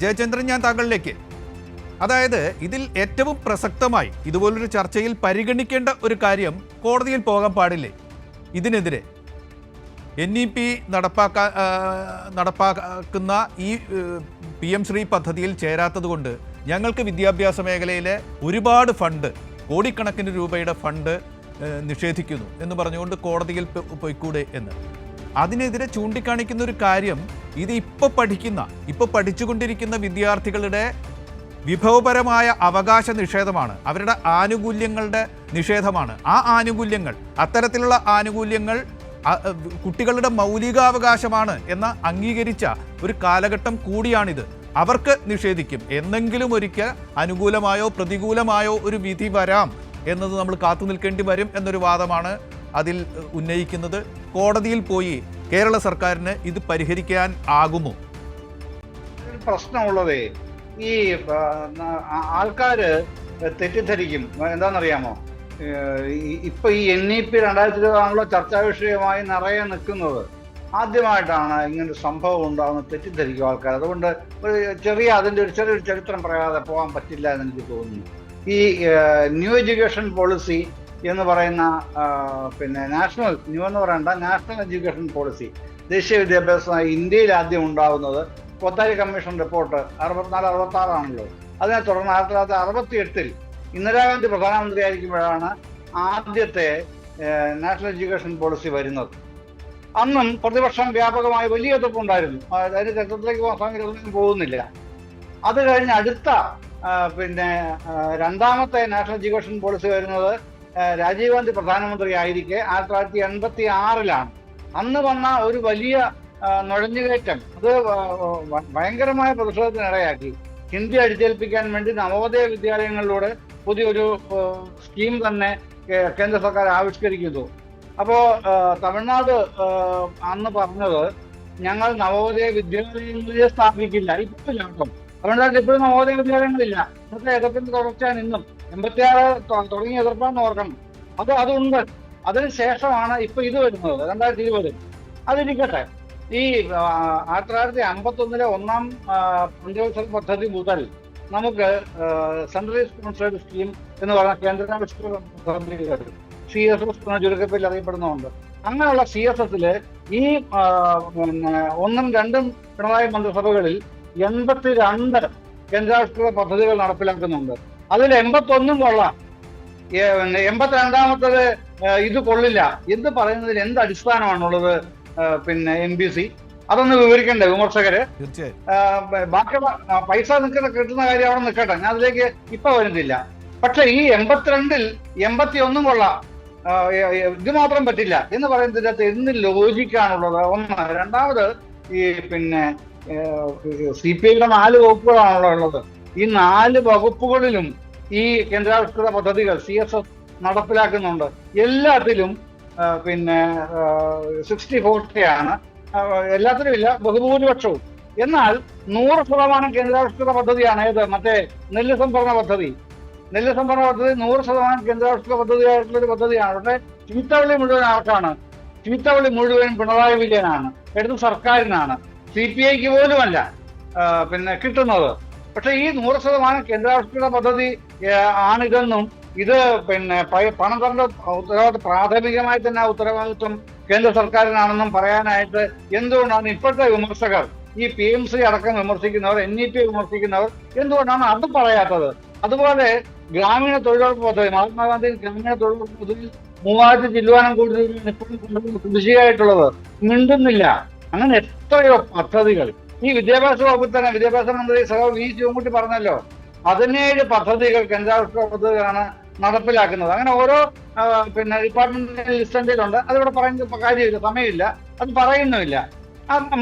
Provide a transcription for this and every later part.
ജയചന്ദ്രൻ ഞാൻ താങ്കളിലേക്ക്. അതായത് ഇതിൽ ഏറ്റവും പ്രസക്തമായി ഇതുപോലൊരു ചർച്ചയിൽ പരിഗണിക്കേണ്ട ഒരു കാര്യം കോടതിയിൽ പോകാൻ പാടില്ലേ? ഇതിനെതിരെ. എൻ ഇ പി നടപ്പാക്കാ നടപ്പാക്കുന്ന ഈ പി എം ശ്രീ പദ്ധതിയിൽ ചേരാത്തത് കൊണ്ട് ഞങ്ങൾക്ക് വിദ്യാഭ്യാസ മേഖലയിലെ ഒരുപാട് ഫണ്ട് കോടിക്കണക്കിന് രൂപയുടെ ഫണ്ട് നിഷേധിക്കുന്നു എന്ന് പറഞ്ഞുകൊണ്ട് കോടതിയിൽ പോയിക്കൂടെ എന്ന്. അതിനെതിരെ ചൂണ്ടിക്കാണിക്കുന്ന ഒരു കാര്യം ഇത് ഇപ്പോൾ പഠിക്കുന്ന ഇപ്പോൾ പഠിച്ചുകൊണ്ടിരിക്കുന്ന വിദ്യാർത്ഥികളുടെ വിഭവപരമായ അവകാശ നിഷേധമാണ്. അവരുടെ ആനുകൂല്യങ്ങളുടെ നിഷേധമാണ്. ആ ആനുകൂല്യങ്ങൾ അത്തരത്തിലുള്ള ആനുകൂല്യങ്ങൾ കുട്ടികളുടെ മൗലികാവകാശമാണ് എന്ന് അംഗീകരിച്ച ഒരു കാലഘട്ടം കൂടിയാണിത്. അവർക്ക് നിഷേധിക്കും. എന്നെങ്കിലും ഒരിക്കൽ അനുകൂലമായോ പ്രതികൂലമായോ ഒരു വിധി വരാം എന്നത് നമ്മൾ കാത്തു നിൽക്കേണ്ടി വരും എന്നൊരു വാദമാണ് അതിൽ ഉന്നയിക്കുന്നത് കോടതിയിൽ പോയി കേരള സർക്കാരിന് ഇത് പരിഹരിക്കാൻ ആകുമോ? പ്രശ്നമുള്ളതേ ഈ ആൾക്കാര് തെറ്റിദ്ധരിക്കും. എന്താണെന്നറിയാമോ? ഇപ്പൊ ഈ എൻ ഇ പി രണ്ടായിരത്തി ഇരുപതാണല്ലോ ചർച്ചാ വിഷയമായി നിറയെ നിൽക്കുന്നത്. ആദ്യമായിട്ടാണ് ഇങ്ങനെ സംഭവം ഉണ്ടാകുന്നത് തെറ്റിദ്ധരിക്കും ആൾക്കാർ അതുകൊണ്ട് ഒരു ചെറിയ അതിന്റെ ഒരു ചെറിയൊരു ചരിത്രം പറയാതെ പോകാൻ പറ്റില്ല എന്ന് എനിക്ക് തോന്നുന്നു. ഈ ന്യൂ എഡ്യൂക്കേഷൻ പോളിസി എന്ന് പറയുന്ന പിന്നെ നാഷണൽ ന്യൂ എന്ന് പറയണ്ട നാഷണൽ എഡ്യൂക്കേഷൻ പോളിസി ദേശീയ വിദ്യാഭ്യാസമായി ഇന്ത്യയിൽ ആദ്യം ഉണ്ടാകുന്നത് കൊത്താരി കമ്മീഷൻ റിപ്പോർട്ട് അറുപത്തിനാല് അറുപത്തി ആറാണല്ലോ അതിനെ തുടർന്ന് ആയിരത്തി തൊള്ളായിരത്തി അറുപത്തി എട്ടിൽ ഇന്ദിരാഗാന്ധി പ്രധാനമന്ത്രിയായിരിക്കുമ്പോഴാണ് ആദ്യത്തെ നാഷണൽ എഡ്യൂക്കേഷൻ പോളിസി വരുന്നത്. അന്നും പ്രതിപക്ഷം വ്യാപകമായി വലിയ എതിർപ്പുണ്ടായിരുന്നു. അതിന് ചരിത്രത്തിലേക്ക് പോകാൻ പോകുന്നില്ല. അത് കഴിഞ്ഞ് അടുത്ത പിന്നെ രണ്ടാമത്തെ നാഷണൽ എഡ്യൂക്കേഷൻ പോളിസി വരുന്നത് രാജീവ് ഗാന്ധി പ്രധാനമന്ത്രി ആയിരിക്കെ ആയിരത്തി തൊള്ളായിരത്തി എൺപത്തി ആറിലാണ് അന്ന് വന്ന ഒരു വലിയ നുഴഞ്ഞുകയറ്റം. അത് ഭയങ്കരമായ പ്രതിഷേധത്തിനിടയാക്കി. ഹിന്ദി അടിച്ചേൽപ്പിക്കാൻ വേണ്ടി നവോദയ വിദ്യാലയങ്ങളിലൂടെ പുതിയൊരു സ്കീം തന്നെ കേന്ദ്ര സർക്കാർ ആവിഷ്കരിക്കുന്നു. അപ്പോ ആ, തമിഴ്നാട് അന്ന് പറഞ്ഞത് ഞങ്ങൾ നവോദയ വിദ്യാലയങ്ങളെ സ്ഥാപിക്കില്ല. ഇപ്പോഴും തമിഴ്നാട്ടിൽ ഇപ്പോഴും നവോദയ വിദ്യാലയങ്ങളില്ല. ഇന്നത്തെ എതിർപ്പിന്റെ തുടർച്ചയാണ് ഇന്നും. എൺപത്തിയാറ് ആറ് തുടങ്ങിയ എതിർപ്പാണെന്ന് ഓർക്കണം. അത് അതുണ്ട് അതിന് ശേഷമാണ് ഇപ്പൊ ഇത് വരുന്നത് രണ്ടായിരത്തി ഇരുപത്. അതിരിക്കട്ടെ. ഈ ആയിരത്തി തൊള്ളായിരത്തി അമ്പത്തി ഒന്നിലെ ഒന്നാം പഞ്ചവത്സര പദ്ധതി മുതൽ നമുക്ക് സെൻട്രൽ സ്പോൺസേഡ് സ്കീം എന്ന് പറഞ്ഞ കേന്ദ്ര സി എസ് എസ് എന്ന ചുരുക്കത്തിൽ അറിയപ്പെടുന്നുണ്ട് അങ്ങനെയുള്ള സി എസ് എസിൽ ഈ പിന്നെ ഒന്നും രണ്ടും പിണറായി മന്ത്രിസഭകളിൽ എൺപത്തി രണ്ട് കേന്ദ്രാവിഷ്കൃത പദ്ധതികൾ നടപ്പിലാക്കുന്നുണ്ട്. അതിൽ എൺപത്തി ഒന്നും കൊള്ളാം. എൺപത്തി രണ്ടാമത്തത് എൺപത്തിരണ്ടാമത്തത് ഇത് കൊള്ളില്ല. എന്ന് പറയുന്നതിൽ എന്ത് അടിസ്ഥാനമാണുള്ളത്? പിന്നെ എം ബി സി? അതൊന്ന് വിവരിക്കണ്ടേ വിമർശകര്? ബാക്കി ബാക്കിയുള്ള പൈസ നിൽക്കുന്ന കിട്ടുന്ന കാര്യം അവിടെ നിൽക്കട്ടെ. ഞാൻ അതിലേക്ക് ഇപ്പൊ വരുന്നില്ല. പക്ഷെ ഈ എൺപത്തിരണ്ടിൽ എൺപത്തി ഒന്നും കൊള്ളാം ഇത് മാത്രം പറ്റില്ല. എന്ന് പറയുന്നതിനകത്ത് എന്ത് ലോജിക്കാണുള്ളത്? ഒന്ന്. രണ്ടാമത് ഈ പിന്നെ സി പി ഐയുടെ നാല് വകുപ്പുകളാണല്ലോ ഉള്ളത് ഈ നാല് വകുപ്പുകളിലും ഈ കേന്ദ്രാവിഷ്കൃത പദ്ധതികൾ സി എസ് എസ് നടപ്പിലാക്കുന്നുണ്ട്. എല്ലാത്തിലും പിന്നെ സിക്സ്റ്റി ഫോർട്ടിയാണ് എല്ലാത്തിലും ഇല്ല ബഹുഭൂരിപക്ഷവും. എന്നാൽ നൂറ് ശതമാനം കേന്ദ്രാവിഷ്കൃത പദ്ധതിയാണ് ഏത്? മറ്റേ നെല്ല് സംഭരണ പദ്ധതി. നെല്ല് സംഭരണ പദ്ധതി നൂറ് ശതമാനം കേന്ദ്രാവിഷ്കൃത പദ്ധതിയായിട്ടുള്ള ഒരു പദ്ധതിയാണ്. പക്ഷേ ചീത്തവള്ളി മുഴുവൻ ആർക്കാണ്? ചീത്തവള്ളി മുഴുവൻ പിണറായി വിജയനാണ്. എടുത്ത് സർക്കാരിനാണ്. സി പി ഐക്ക് പോലുമല്ല പിന്നെ കിട്ടുന്നത്. പക്ഷെ ഈ നൂറ് ശതമാനം കേന്ദ്രാവിഷ്കൃത പദ്ധതി ആണിതെന്നും ഇത് പിന്നെ പണം തരേണ്ട ഉത്തരവാദിത്വം പ്രാഥമികമായി തന്നെ ആ ഉത്തരവാദിത്വം കേന്ദ്ര സർക്കാരിനാണെന്നും പറയാനായിട്ട് എന്തുകൊണ്ടാണ് ഇപ്പോഴത്തെ വിമർശകർ ഈ പി എം സി അടക്കം വിമർശിക്കുന്നവർ എൻ ഇ പി വിമർശിക്കുന്നവർ എന്തുകൊണ്ടാണ് അത് പറയാത്തത്? അതുപോലെ ഗ്രാമീണ തൊഴിലുറപ്പ് പദ്ധതി മഹാത്മാഗാന്ധി ഗ്രാമീണ തൊഴിലുറപ്പ് പദ്ധതി മൂവായിരത്തി ചില്ലുവാനം കോടി രൂപയാണ് ഇപ്പോഴും കൃഷിയായിട്ടുള്ളത്. മിണ്ടുന്നില്ല. അങ്ങനെ എത്രയോ പദ്ധതികൾ ഈ വിദ്യാഭ്യാസ വകുപ്പിൽ തന്നെ വിദ്യാഭ്യാസ മന്ത്രി സഹോ വി ശിവൻകുട്ടി പറഞ്ഞല്ലോ പതിനേഴ് പദ്ധതികൾ കേന്ദ്രാവിഷ്കൃത പദ്ധതികളാണ് നടപ്പിലാക്കുന്നത്. അങ്ങനെ ഓരോ പിന്നെ ഡിപ്പാർട്ട്മെന്റ് ലിസ്റ്റ് ഉണ്ട് അതിവിടെ പറയുന്ന കാര്യമില്ല സമയമില്ല അത് പറയുന്നുമില്ല.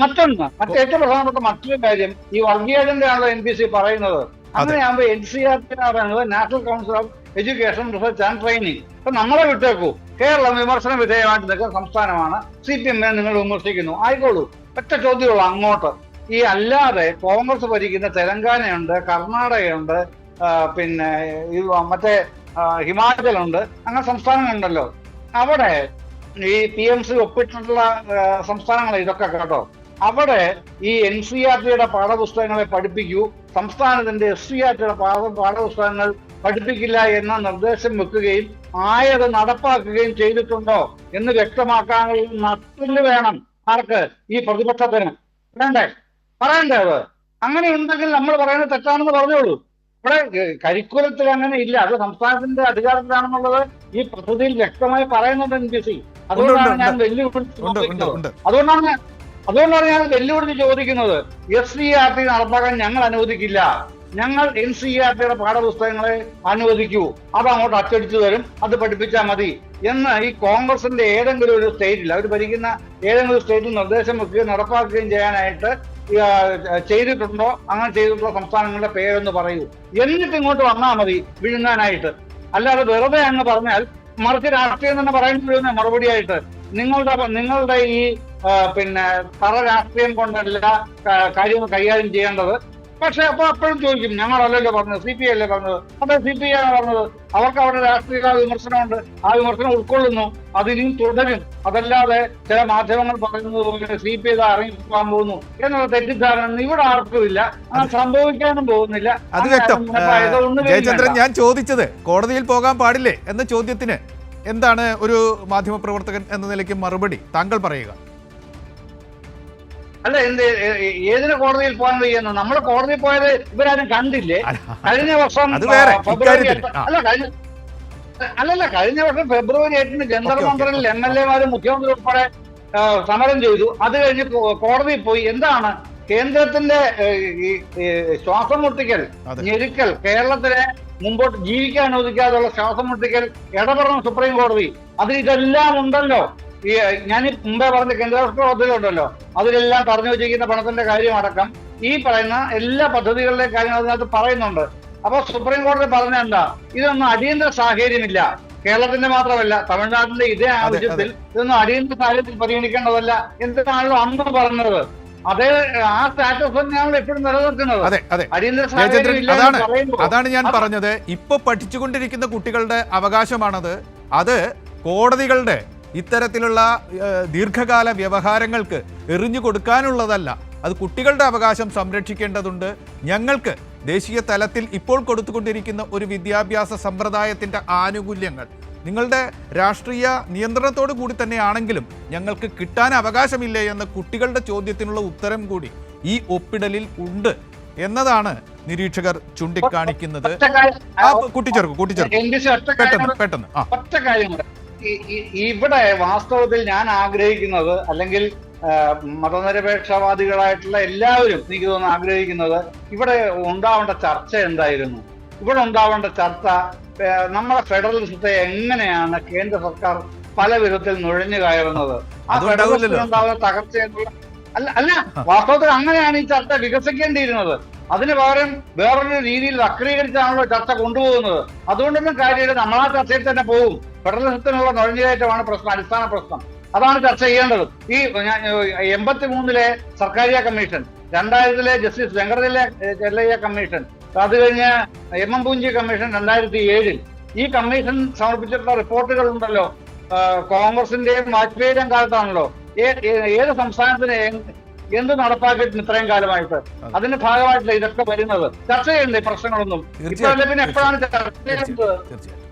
മറ്റൊന്ന് മറ്റേ ഏറ്റവും പ്രധാനപ്പെട്ട മറ്റൊരു കാര്യം ഈ വർഗീയതന്റെ ആണല്ലോ എൻ ബി സി പറയുന്നത്. അങ്ങനെയാകുമ്പോൾ എൻ സി ആർ ടി പറയുന്നത് national council of education research and training അപ്പൊ നമ്മളെ വിട്ടേക്കൂ. കേരളം വിമർശന വിധേയമായിട്ട് നിൽക്കുന്ന സംസ്ഥാനമാണ്. സി പി എമ്മിനെ നിങ്ങൾ വിമർശിക്കുന്നു. ആയിക്കോളൂ. ഒറ്റ ചോദ്യമുള്ളൂ അങ്ങോട്ട്. ഈ അല്ലാതെ കോൺഗ്രസ് ഭരിക്കുന്ന തെലങ്കാനയുണ്ട് കർണാടകയുണ്ട് പിന്നെ മറ്റേ ഹിമാചലുണ്ട് അങ്ങനെ സംസ്ഥാനങ്ങളുണ്ടല്ലോ. അവിടെ ഈ പി എം സി ഒപ്പിട്ടിട്ടുള്ള സംസ്ഥാനങ്ങൾ ഇതൊക്കെ കേട്ടോ. അവിടെ ഈ എൻ സി ആർ ടിയുടെ പാഠപുസ്തകങ്ങളെ പഠിപ്പിക്കൂ സംസ്ഥാനത്തിന്റെ എസ് സി ആർ ടിയുടെ പാഠ പാഠപുസ്തകങ്ങൾ പഠിപ്പിക്കില്ല എന്ന നിർദ്ദേശം വെക്കുകയും ആയത് നടപ്പാക്കുകയും ചെയ്തിട്ടുണ്ടോ എന്ന് വ്യക്തമാക്കാനുള്ള നട്ടിൽ വേണം ആർക്ക്? ഈ പ്രതിപക്ഷത്തിന്. വേണ്ടേ? പറയണ്ടേ അത്? അങ്ങനെ ഉണ്ടെങ്കിൽ നമ്മൾ പറയുന്നത് തെറ്റാണെന്ന് പറഞ്ഞോളൂ. ഇവിടെ കരിക്കുലത്തിൽ അങ്ങനെ ഇല്ല. അത് സംസ്ഥാനത്തിന്റെ അധികാരത്തിലാണെന്നുള്ളത് ഈ പദ്ധതിയിൽ വ്യക്തമായി പറയുന്നുണ്ട് എൻ പി സി അതുകൊണ്ടാണ് ഞാൻ വെല്ലുവിളിച്ച്. ഉണ്ട് അതുകൊണ്ടാണ് അതുകൊണ്ടാണ് ഞാൻ വെല്ലുവിളിച്ച് ചോദിക്കുന്നത്. എസ് സി ആർ ടി നടപ്പാക്കാൻ ഞങ്ങൾ അനുവദിക്കില്ല. ഞങ്ങൾ എൻ സി ആർ ടിയുടെ പാഠപുസ്തകങ്ങളെ അനുവദിക്കൂ. അത് അങ്ങോട്ട് അച്ചടിച്ചു തരും. അത് പഠിപ്പിച്ചാൽ മതി. എന്ന് ഈ കോൺഗ്രസിന്റെ ഏതെങ്കിലും ഒരു സ്റ്റേറ്റിൽ അവർ ഭരിക്കുന്ന ഏതെങ്കിലും സ്റ്റേറ്റിൽ നിർദ്ദേശം വെക്കുകയും നടപ്പാക്കുകയും ചെയ്യാനായിട്ട് ചെയ്തിട്ടുണ്ടോ അങ്ങനെ ചെയ്തിട്ടുള്ള സംസ്ഥാനങ്ങളുടെ പേരൊന്ന് പറയൂ. എന്നിട്ട് ഇങ്ങോട്ട് വന്നാൽ മതി വിഴുങ്ങാനായിട്ട്. അല്ലാതെ വെറുതെ അങ്ങ് പറഞ്ഞാൽ മറിച്ച് രാഷ്ട്രീയം തന്നെ പറയുന്ന മറുപടിയായിട്ട്. നിങ്ങളുടെ നിങ്ങളുടെ ഈ പിന്നെ തറ രാഷ്ട്രീയം കൊണ്ടല്ല കാര്യങ്ങൾ കൈകാര്യം ചെയ്യേണ്ടത് പക്ഷെ അപ്പൊ അപ്പോഴും ചോദിക്കും ഞങ്ങളല്ലല്ലോ പറഞ്ഞത് സി പി ഐ അല്ലേ പറഞ്ഞത്? അതെ സി പി ഐ ആണ് പറഞ്ഞത്. അവർക്ക് അവരുടെ രാഷ്ട്രീയ വിമർശനമുണ്ട്. ആ വിമർശനം ഉൾക്കൊള്ളുന്നു. അതിനും തുടരും. അതല്ലാതെ ചില മാധ്യമങ്ങൾ പറയുന്നത് പോലെ സി പി ഐ ഇറങ്ങിപ്പോകാൻ പോകുന്നു എന്നുള്ള തെറ്റിദ്ധാരണ ഇവിടെ ആർക്കും ഇല്ല അങ്ങനെ സംഭവിക്കാനും പോകുന്നില്ല. അത് വ്യക്തം. ജയചന്ദ്രൻ ഞാൻ ചോദിച്ചത് കോടതിയിൽ പോകാൻ പാടില്ലേ എന്ന ചോദ്യത്തിന് എന്താണ് ഒരു മാധ്യമ പ്രവർത്തകൻ എന്ന നിലയ്ക്ക് മറുപടി? താങ്കൾ പറയുക. അല്ല എന്ത് ഏതിന് കോടതിയിൽ പോകാൻ വയ്യെന്ന്? നമ്മൾ കോടതിയിൽ പോയത് ഇവരാരും കണ്ടില്ലേ? കഴിഞ്ഞ വർഷം അത് ഫെബ്രുവരി. അല്ല കഴിഞ്ഞ അല്ലല്ല കഴിഞ്ഞ വർഷം ഫെബ്രുവരി എട്ടിന് മന്ദിറിൽ ഓക്കേ. എം എൽ എമാരും മുഖ്യമന്ത്രി ഉൾപ്പെടെ സമരം ചെയ്തു. അത് കഴിഞ്ഞ് കോടതിയിൽ പോയി. എന്താണ്? കേന്ദ്രത്തിന്റെ ശ്വാസം മുട്ടിക്കൽ അതെ. ഞെരുക്കൽ കേരളത്തിലെ മുമ്പോട്ട് ജീവിക്കാൻ അനുവദിക്കാതെയുള്ള ശ്വാസം മുട്ടിക്കൽ ഇടപെടണം സുപ്രീം കോടതി. അതിൽ ഇതെല്ലാം ഉണ്ടല്ലോ. ഈ ഞാൻ മുമ്പേ പറഞ്ഞ കേന്ദ്ര പദ്ധതികളുണ്ടല്ലോ. അതിലെല്ലാം പറഞ്ഞു വെച്ചിരിക്കുന്ന പണത്തിന്റെ കാര്യം അടക്കം ഈ പറയുന്ന എല്ലാ പദ്ധതികളിലെ കാര്യം അതിനകത്ത് പറയുന്നുണ്ട്. അപ്പൊ സുപ്രീം കോടതി പറഞ്ഞ എന്താ? ഇതൊന്നും അടിയന്തര സാഹചര്യമില്ല. കേരളത്തിന്റെ മാത്രമല്ല തമിഴ്നാട്ടിന്റെ ഇതേ ആവശ്യത്തിൽ ഇതൊന്നും അടിയന്തര സാഹചര്യത്തിൽ പരിഗണിക്കേണ്ടതല്ല എന്തിനാണല്ലോ അന്ന് പറഞ്ഞത്. അതേ ആ സ്റ്റാറ്റസ് തന്നെയാണല്ലോ എപ്പോഴും നിലനിർത്തുന്നത് അടിയന്തര സാഹചര്യം അതാണ് ഞാൻ പറഞ്ഞത്. ഇപ്പൊ പഠിച്ചുകൊണ്ടിരിക്കുന്ന കുട്ടികളുടെ അവകാശമാണത്. അത് കോടതികളുടെ ഇത്തരത്തിലുള്ള ദീർഘകാല വ്യവഹാരങ്ങൾക്ക് എറിഞ്ഞു കൊടുക്കാനുള്ളതല്ല. അത് കുട്ടികളുടെ അവകാശം സംരക്ഷിക്കേണ്ടതുണ്ട്. ഞങ്ങൾക്ക് ദേശീയ തലത്തിൽ ഇപ്പോൾ കൊടുത്തുകൊണ്ടിരിക്കുന്ന ഒരു വിദ്യാഭ്യാസ സമ്പ്രദായത്തിന്റെ ആനുകൂല്യങ്ങൾ. നിങ്ങളുടെ രാഷ്ട്രീയ നിയന്ത്രണത്തോടു കൂടി തന്നെയാണെങ്കിലും ഞങ്ങൾക്ക് കിട്ടാൻ അവകാശമില്ലേ എന്ന കുട്ടികളുടെ ചോദ്യത്തിനുള്ള ഉത്തരം കൂടി ഈ ഒപ്പിടലിൽ ഉണ്ട് എന്നതാണ് നിരീക്ഷകർ ചൂണ്ടിക്കാണിക്കുന്നത്. ആ കൂട്ടിച്ചേർക്കും കൂട്ടിച്ചേർക്കും. പെട്ടെന്ന് പെട്ടെന്ന്. ആ. ഇവിടെ വാസ്തവത്തിൽ ഞാൻ ആഗ്രഹിക്കുന്നത് അല്ലെങ്കിൽ മതനിരപേക്ഷവാദികളായിട്ടുള്ള എല്ലാവരും എനിക്ക് തോന്നുന്നു ആഗ്രഹിക്കുന്നത് ഇവിടെ ഉണ്ടാവേണ്ട ചർച്ച എന്തായിരുന്നു? ഇവിടെ ഉണ്ടാവേണ്ട ചർച്ച നമ്മുടെ ഫെഡറലിസത്തെ എങ്ങനെയാണ് കേന്ദ്ര സർക്കാർ പല വിധത്തിൽ നുഴഞ്ഞു കയറുന്നത്? ആ ഫെഡറലിസം ഉണ്ടാവുന്ന തകർച്ച എന്നുള്ള അല്ല അല്ല വാസ്തവത്തിൽ അങ്ങനെയാണ് ഈ ചർച്ച വികസിക്കേണ്ടിയിരുന്നത്. അതിന് പകരം വേറൊരു രീതിയിൽ വക്രീകരിച്ചാണല്ലോ ചർച്ച കൊണ്ടുപോകുന്നത്. അതുകൊണ്ടൊന്നും കാര്യമില്ല. നമ്മൾ ആ ചർച്ചയിൽ തന്നെ പോകും ഫെഡറലിസത്തിനുള്ള നുഴഞ്ഞുകയറ്റമാണ് പ്രശ്നം അടിസ്ഥാന പ്രശ്നം. അതാണ് ചർച്ച ചെയ്യേണ്ടത്. ഈ എൺപത്തി മൂന്നിലെ സർക്കാരിയ കമ്മീഷൻ രണ്ടായിരത്തിലെ ജസ്റ്റിസ് വെങ്കടതിലെ ചെല്ലയ്യ കമ്മീഷൻ അത് കഴിഞ്ഞ് എം എം പൂഞ്ചി കമ്മീഷൻ രണ്ടായിരത്തി ഏഴിൽ ഈ കമ്മീഷൻ സമർപ്പിച്ചിട്ടുള്ള റിപ്പോർട്ടുകൾ ഉണ്ടല്ലോ. കോൺഗ്രസിന്റെയും വാജ്പേയിയുടെയും കാലത്താണല്ലോ. ഏത് സംസ്ഥാനത്തിന് എന്ത് നടപ്പാക്കിയിട്ടുണ്ട് ഇത്രയും കാലമായിട്ട് അതിന്റെ ഭാഗമായിട്ടില്ല ഇതൊക്കെ വരുന്നത്? ചർച്ച ചെയ്യണ്ടേ പ്രശ്നങ്ങളൊന്നും? ഇപ്പൊ പിന്നെ എപ്പോഴാണ് ചർച്ച തീർച്ചയായും